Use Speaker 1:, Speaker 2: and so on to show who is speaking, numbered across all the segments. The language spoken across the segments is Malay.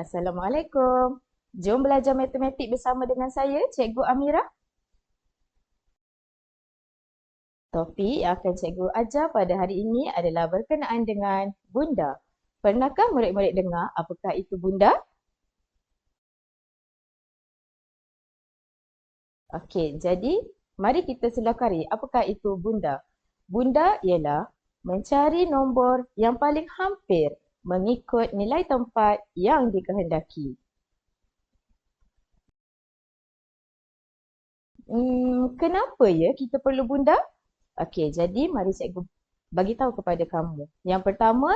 Speaker 1: Assalamualaikum. Jom belajar matematik bersama dengan saya, Cikgu Amira. Topik yang akan cikgu ajar pada hari ini adalah berkenaan dengan bunda. Pernahkah murid-murid dengar apakah itu bunda? Okey, jadi mari kita selakari apakah itu bunda. Bunda ialah mencari nombor yang paling hampir mengikut nilai tempat yang dikehendaki. Hmm, kenapa ya kita perlu bunda? Okey, jadi mari cikgu bagi tahu kepada kamu. Yang pertama,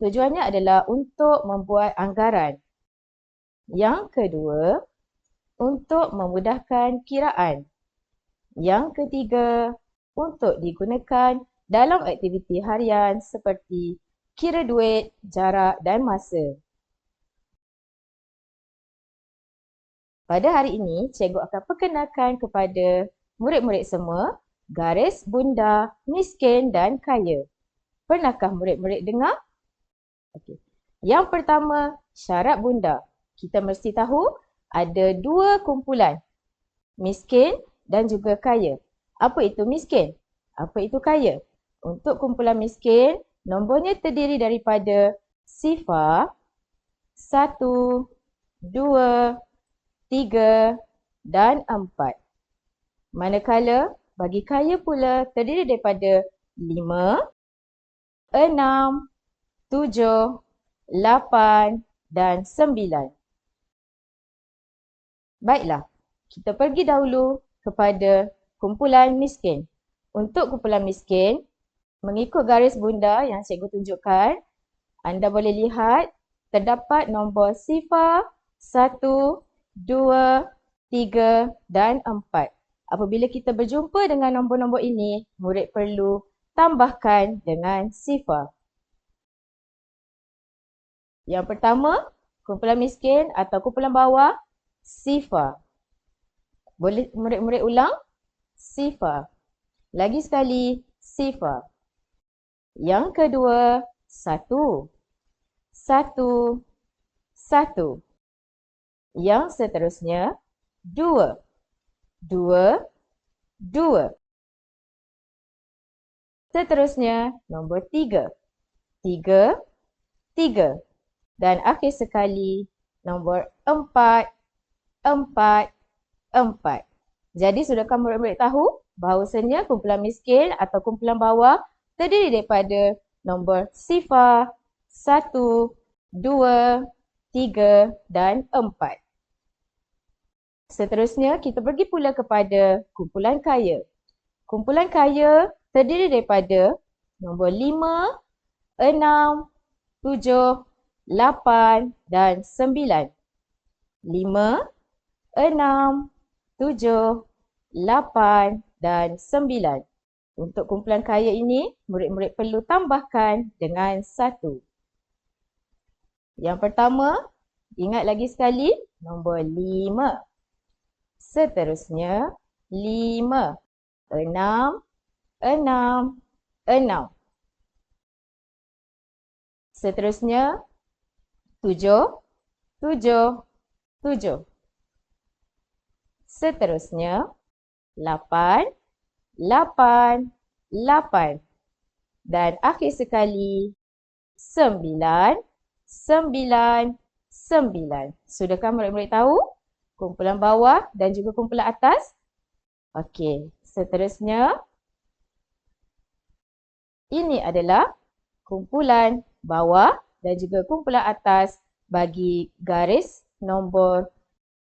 Speaker 1: tujuannya adalah untuk membuat anggaran. Yang kedua, untuk memudahkan kiraan. Yang ketiga, untuk digunakan dalam aktiviti harian seperti kira duit, jarak dan masa. Pada hari ini, cikgu akan perkenalkan kepada murid-murid semua garis bunda, miskin dan kaya. Pernahkah murid-murid dengar? Okay. Yang pertama, syarat bunda. Kita mesti tahu ada dua kumpulan, miskin dan juga kaya. Apa itu miskin? Apa itu kaya? Untuk kumpulan miskin, Nombornya terdiri daripada sifar, satu, dua, tiga dan empat. Manakala bagi kaya pula terdiri daripada lima, enam, tujuh, lapan dan sembilan. Baiklah, kita pergi dahulu kepada kumpulan miskin. Untuk kumpulan miskin, Mengikut garis bunda yang cikgu tunjukkan, anda boleh lihat terdapat nombor sifar, satu, dua, tiga dan empat. Apabila kita berjumpa dengan nombor-nombor ini, murid perlu tambahkan dengan sifar. Yang pertama, kumpulan miskin atau kumpulan bawah, sifar. Boleh murid-murid ulang? Sifar. Lagi sekali, sifar. Yang kedua, satu. Satu. Satu. Yang seterusnya, dua. Dua. Dua. Seterusnya, nombor tiga. Tiga. Tiga. Dan akhir sekali, nombor empat. Empat. Empat. Jadi, sudahkah murid-murid tahu bahawasanya kumpulan miskin atau kumpulan bawah terdiri daripada nombor sifar, satu, dua, tiga dan empat. Seterusnya, kita pergi pula kepada kumpulan kaya. Kumpulan kaya terdiri daripada nombor lima, enam, tujuh, lapan dan sembilan. Lima, enam, tujuh, lapan dan sembilan. Untuk kumpulan kaya ini, murid-murid perlu tambahkan dengan satu. Yang pertama, ingat lagi sekali, nombor lima. Seterusnya, lima, enam, enam, enam. Seterusnya, tujuh, tujuh, tujuh. Seterusnya, lapan, lapan, lapan. Dan akhir sekali, sembilan, sembilan, sembilan. Sudahkah murid-murid tahu? Kumpulan bawah dan juga kumpulan atas? Okey, seterusnya. Ini adalah kumpulan bawah dan juga kumpulan atas bagi garis nombor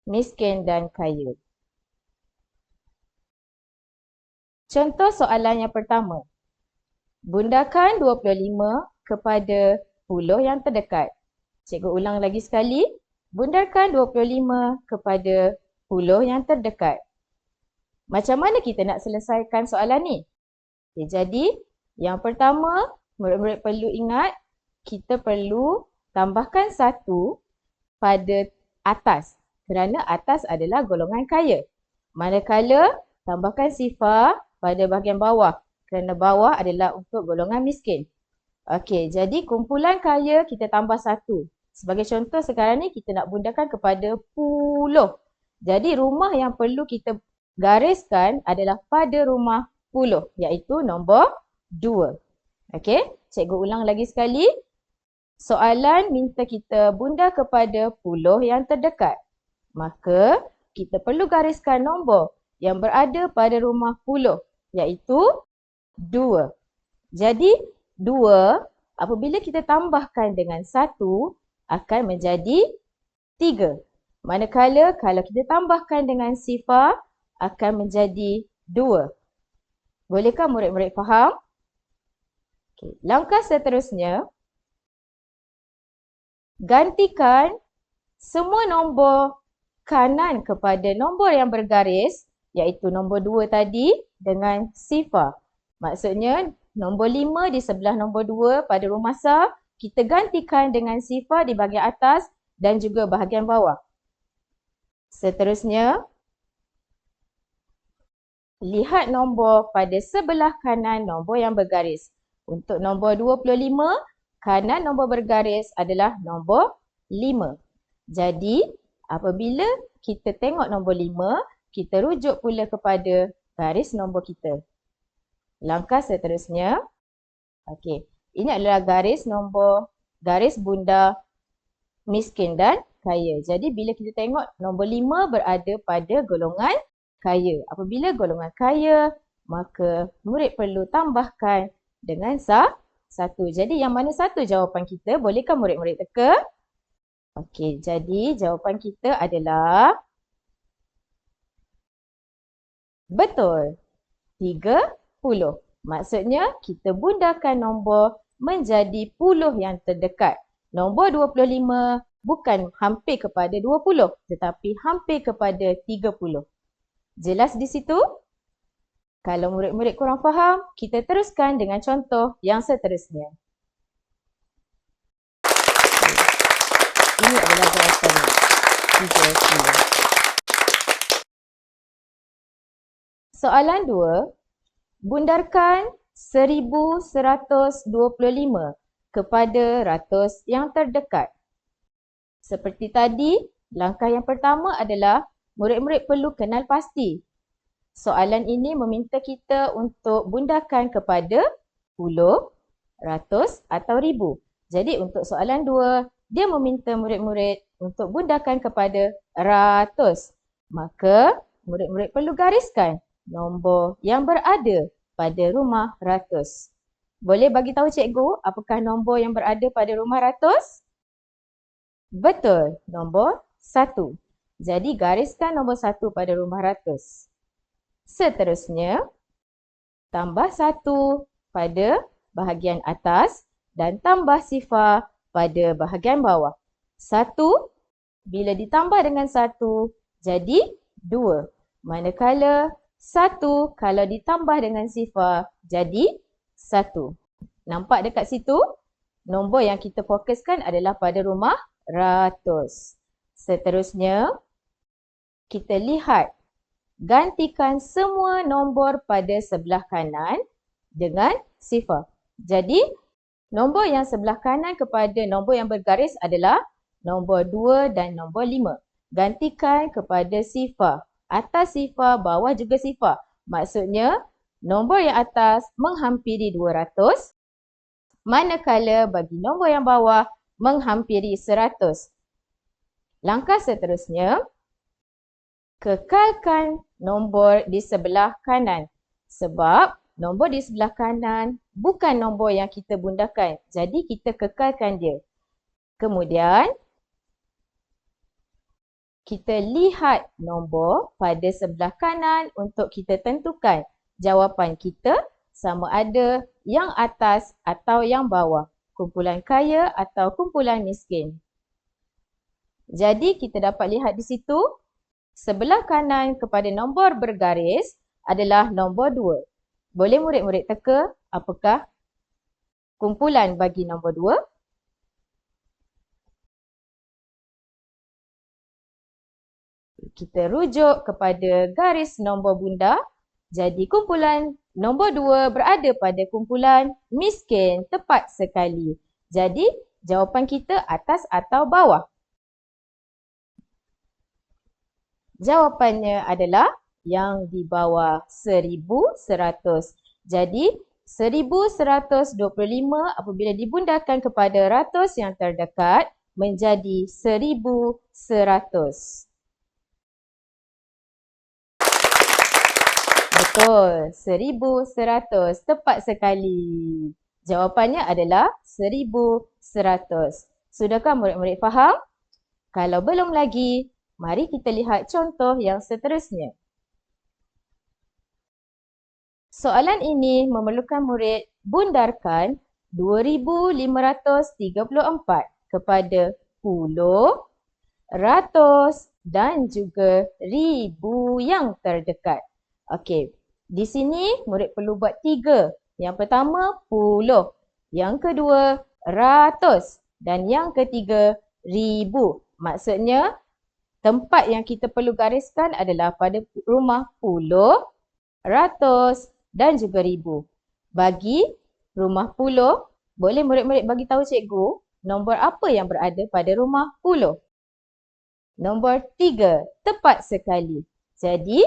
Speaker 1: miskin dan kaya. Contoh soalan yang pertama. Bundakan 25 kepada puluh yang terdekat. Cikgu ulang lagi sekali. Bundakan 25 kepada puluh yang terdekat. Macam mana kita nak selesaikan soalan ni? Okay, jadi, yang pertama, murid-murid perlu ingat kita perlu tambahkan satu pada atas kerana atas adalah golongan kaya. Manakala tambahkan sifar pada bahagian bawah kerana bawah adalah untuk golongan miskin. Okey, jadi kumpulan kaya kita tambah satu. Sebagai contoh sekarang ni kita nak bundakan kepada puluh. Jadi rumah yang perlu kita gariskan adalah pada rumah puluh iaitu nombor dua. Okey, cikgu ulang lagi sekali. Soalan minta kita bunda kepada puluh yang terdekat. Maka kita perlu gariskan nombor yang berada pada rumah puluh iaitu dua. Jadi dua apabila kita tambahkan dengan satu akan menjadi tiga. Manakala kalau kita tambahkan dengan sifar akan menjadi dua. Bolehkah murid-murid faham? Okay. Langkah seterusnya, gantikan semua nombor kanan kepada nombor yang bergaris iaitu nombor 2 tadi dengan sifar. Maksudnya nombor 5 di sebelah nombor 2 pada rumah sah kita gantikan dengan sifar di bahagian atas dan juga bahagian bawah. Seterusnya, lihat nombor pada sebelah kanan nombor yang bergaris. Untuk nombor 25, kanan nombor bergaris adalah nombor 5. Jadi, apabila kita tengok nombor 5, kita rujuk pula kepada garis nombor kita. Langkah seterusnya, okey, ini adalah garis nombor garis bunda miskin dan kaya. Jadi bila kita tengok nombor 5 berada pada golongan kaya. Apabila golongan kaya, maka murid perlu tambahkan dengan sah satu. Jadi yang mana satu jawapan kita? Bolehkah murid-murid teka? Okey, jadi jawapan kita adalah betul. Tiga puluh. Maksudnya kita bundakan nombor menjadi puluh yang terdekat. Nombor dua puluh lima bukan hampir kepada dua puluh tetapi hampir kepada tiga puluh. Jelas di situ? Kalau murid-murid kurang faham, kita teruskan dengan contoh yang seterusnya. Ini adalah jawapan Soalan dua, bundarkan 1125 kepada ratus yang terdekat. Seperti tadi, langkah yang pertama adalah murid-murid perlu kenal pasti soalan ini meminta kita untuk bundakan kepada puluh, ratus atau ribu. Jadi untuk soalan dua, dia meminta murid-murid untuk bundakan kepada ratus. Maka murid-murid perlu gariskan nombor yang berada pada rumah ratus. Boleh bagi tahu cikgu apakah nombor yang berada pada rumah ratus? Betul, nombor satu. Jadi gariskan nombor satu pada rumah ratus. Seterusnya, tambah satu pada bahagian atas dan tambah sifar pada bahagian bawah. Satu, bila ditambah dengan satu, jadi dua. Manakala satu, kalau ditambah dengan sifar, jadi satu. Nampak dekat situ? Nombor yang kita fokuskan adalah pada rumah ratus. Seterusnya, kita lihat gantikan semua nombor pada sebelah kanan dengan sifar. Jadi, nombor yang sebelah kanan kepada nombor yang bergaris adalah nombor 2 dan nombor 5. Gantikan kepada sifar. Atas sifar, bawah juga sifar. Maksudnya, nombor yang atas menghampiri 200, manakala bagi nombor yang bawah menghampiri 100. Langkah seterusnya, kekalkan nombor di sebelah kanan. Sebab nombor di sebelah kanan bukan nombor yang kita bundakan. Jadi kita kekalkan dia. Kemudian kita lihat nombor pada sebelah kanan untuk kita tentukan jawapan kita sama ada yang atas atau yang bawah. Kumpulan kaya atau kumpulan miskin. Jadi kita dapat lihat di situ sebelah kanan kepada nombor bergaris adalah nombor 2. Boleh murid-murid teka apakah kumpulan bagi nombor 2? Kita rujuk kepada garis nombor bunda. Jadi kumpulan nombor 2 berada pada kumpulan miskin tepat sekali. Jadi Jawapan kita atas atau bawah? Jawapannya adalah yang di bawah 1100. Jadi 1125 apabila dibundakan kepada ratus yang terdekat menjadi 1100. Betul, 1100. Tepat sekali. Jawapannya adalah 1100. Sudahkah murid-murid faham? Kalau belum lagi, mari kita lihat contoh yang seterusnya. Soalan ini memerlukan murid bundarkan 2534 kepada puluh, ratus dan juga ribu yang terdekat. Okey, di sini murid perlu buat tiga. Yang pertama, puluh. Yang kedua, ratus. Dan yang ketiga, ribu. Maksudnya, tempat yang kita perlu gariskan adalah pada rumah puluh, ratus dan juga ribu. Bagi rumah puluh, boleh murid-murid bagi tahu cikgu nombor apa yang berada pada rumah puluh. Nombor tiga, tepat sekali. Jadi,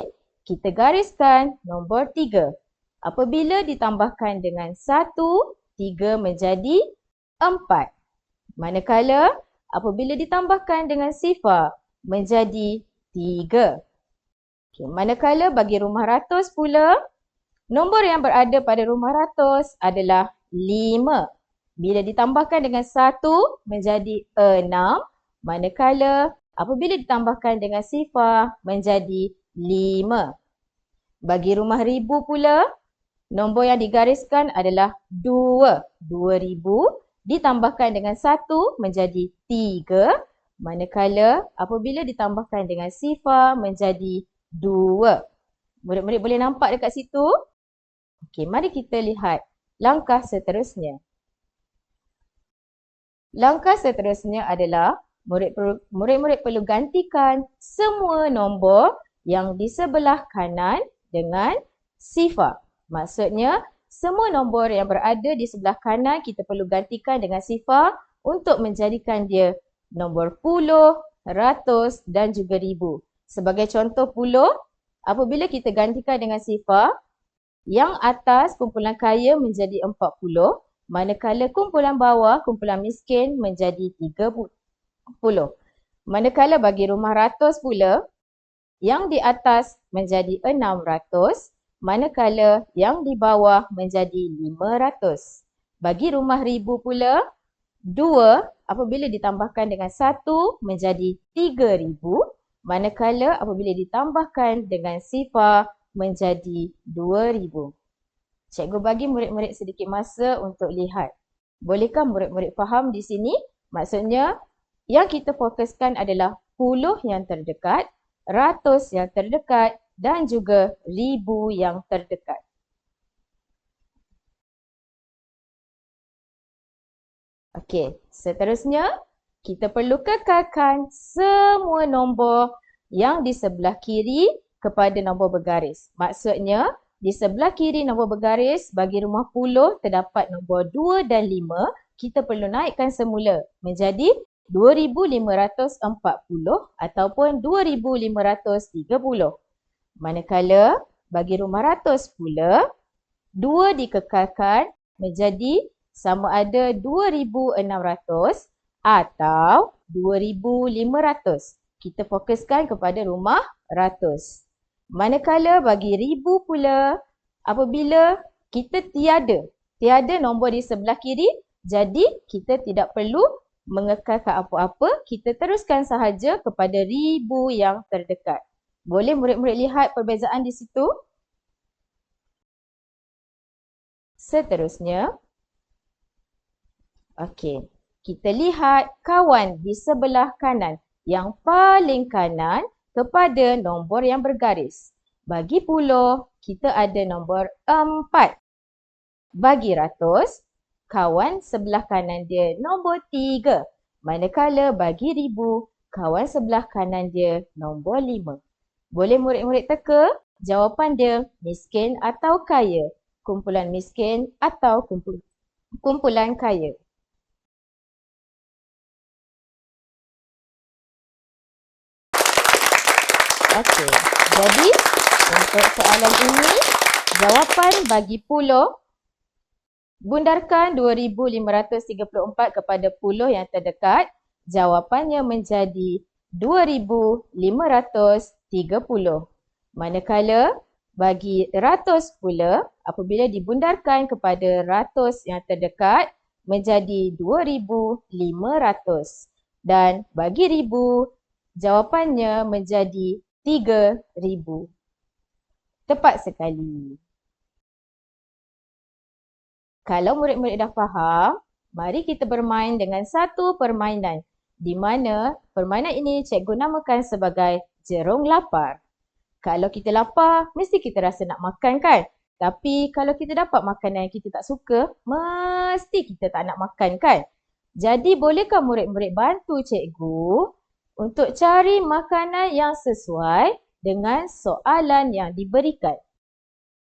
Speaker 1: kita gariskan nombor tiga. Apabila ditambahkan dengan satu, tiga menjadi empat. Manakala apabila ditambahkan dengan sifar menjadi tiga. Okay, manakala bagi rumah ratus pula, Nombor yang berada pada rumah ratus adalah lima. Bila ditambahkan dengan satu menjadi enam. Manakala apabila ditambahkan dengan sifar menjadi lima. Bagi rumah ribu pula, nombor yang digariskan adalah dua. Dua ribu ditambahkan dengan satu menjadi tiga. Manakala apabila ditambahkan dengan sifar menjadi dua. Murid-murid boleh nampak dekat situ? Okey, mari kita lihat langkah seterusnya. Langkah seterusnya adalah murid-murid perlu gantikan semua nombor yang di sebelah kanan dengan sifar. Maksudnya, semua nombor yang berada di sebelah kanan kita perlu gantikan dengan sifar untuk menjadikan dia nombor puluh, ratus dan juga ribu. Sebagai contoh puluh, apabila kita gantikan dengan sifar, yang atas kumpulan kaya menjadi 40, manakala kumpulan bawah, kumpulan miskin menjadi 30. Manakala bagi rumah ratus pula, yang di atas menjadi 600, manakala yang di bawah menjadi 500. Bagi rumah ribu pula, dua apabila ditambahkan dengan satu menjadi 3000, manakala apabila ditambahkan dengan sifar menjadi 2000. Cikgu bagi murid-murid sedikit masa untuk lihat. Bolehkah murid-murid faham di sini? Maksudnya yang kita fokuskan adalah puluh yang terdekat, ratus yang terdekat dan juga ribu yang terdekat. Okey, seterusnya kita perlu kekalkan semua nombor yang di sebelah kiri kepada nombor bergaris. Maksudnya, di sebelah kiri nombor bergaris, bagi rumah puluh terdapat nombor 2 dan 5, kita perlu naikkan semula menjadi 2540 ataupun 2530. Manakala bagi rumah ratus pula, 2 dikekalkan menjadi sama ada 2600 atau 2500. Kita fokuskan kepada rumah ratus. Manakala bagi ribu pula, apabila kita tiada, tiada nombor di sebelah kiri, jadi kita tidak perlu mengekalkan apa-apa, kita teruskan sahaja kepada ribu yang terdekat. Boleh murid-murid lihat perbezaan di situ? Seterusnya, okey, kita lihat kawan di sebelah kanan. Yang paling kanan kepada nombor yang bergaris. Bagi puluh, kita ada nombor empat. Bagi ratus, kawan sebelah kanan dia nombor tiga. Manakala bagi ribu, kawan sebelah kanan dia nombor lima. Boleh murid-murid teka? Jawapan dia miskin atau kaya? Kumpulan miskin atau kumpulan kaya? Okey. Jadi untuk soalan ini, jawapan bagi pulau Bundarkan 2534 kepada puluh yang terdekat. Jawapannya menjadi 2530. Manakala bagi ratus pula apabila dibundarkan kepada ratus yang terdekat menjadi 2500. Dan bagi ribu jawapannya menjadi 3000. Tepat sekali. Kalau murid-murid dah faham, mari kita bermain dengan satu permainan di mana permainan ini cikgu namakan sebagai jerung lapar. Kalau kita lapar, mesti kita rasa nak makan kan? Tapi kalau kita dapat makanan yang kita tak suka, mesti kita tak nak makan kan? Jadi bolehkah murid-murid bantu cikgu untuk cari makanan yang sesuai dengan soalan yang diberikan?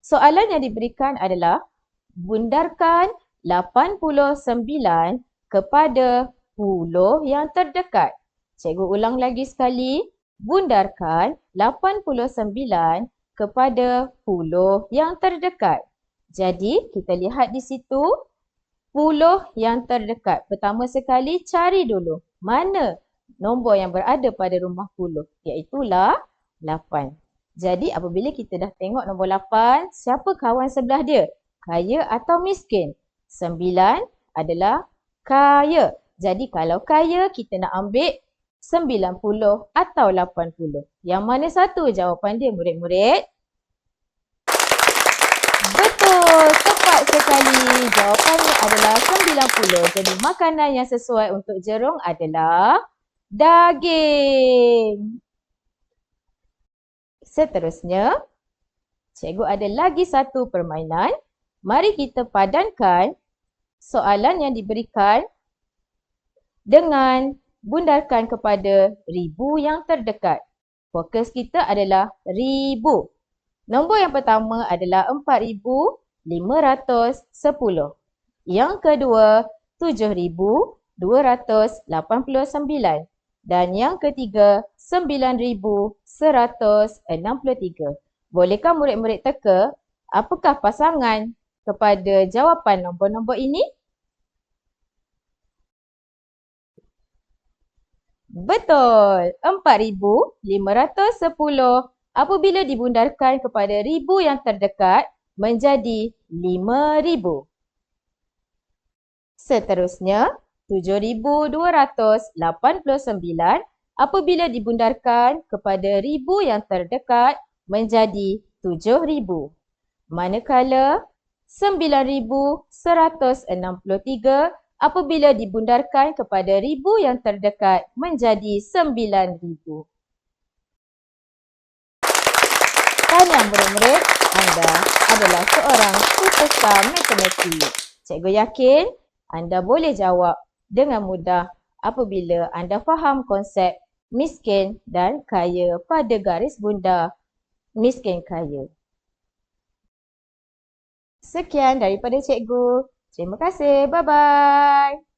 Speaker 1: Soalan yang diberikan adalah bundarkan 89 kepada puluh yang terdekat. Cikgu ulang lagi sekali. Bundarkan 89 kepada puluh yang terdekat. Jadi, kita lihat di situ puluh yang terdekat. Pertama sekali, cari dulu mana nombor yang berada pada rumah puluh. Iaitulah 8. Jadi, apabila kita dah tengok nombor 8, siapa kawan sebelah dia? Kaya atau miskin? Sembilan adalah kaya. Jadi kalau kaya kita nak ambil sembilan puluh atau lapan puluh. Yang mana satu jawapan dia murid-murid? Betul, tepat sekali. Jawapannya adalah sembilan puluh. Jadi makanan yang sesuai untuk jerung adalah daging. Seterusnya, cikgu ada lagi satu permainan. Mari kita padankan soalan yang diberikan dengan bundarkan kepada ribu yang terdekat. Fokus kita adalah ribu. Nombor yang pertama adalah 4,510. Yang kedua, 7,289. Dan yang ketiga, 9,163. Bolehkah murid-murid teka apakah pasangan kepada jawapan nombor-nombor ini? Betul, 4,510 apabila dibundarkan kepada ribu yang terdekat menjadi 5,000. Seterusnya, 7,289 apabila dibundarkan kepada ribu yang terdekat menjadi 7,000. Manakala 9163 apabila dibundarkan kepada ribu yang terdekat menjadi 9000. Tahniah murid-murid, anda adalah seorang superstar matematik. Cikgu yakin anda boleh jawab dengan mudah apabila anda faham konsep miskin dan kaya pada garis bundar miskin kaya. Sekian daripada cikgu. Terima kasih. Bye-bye.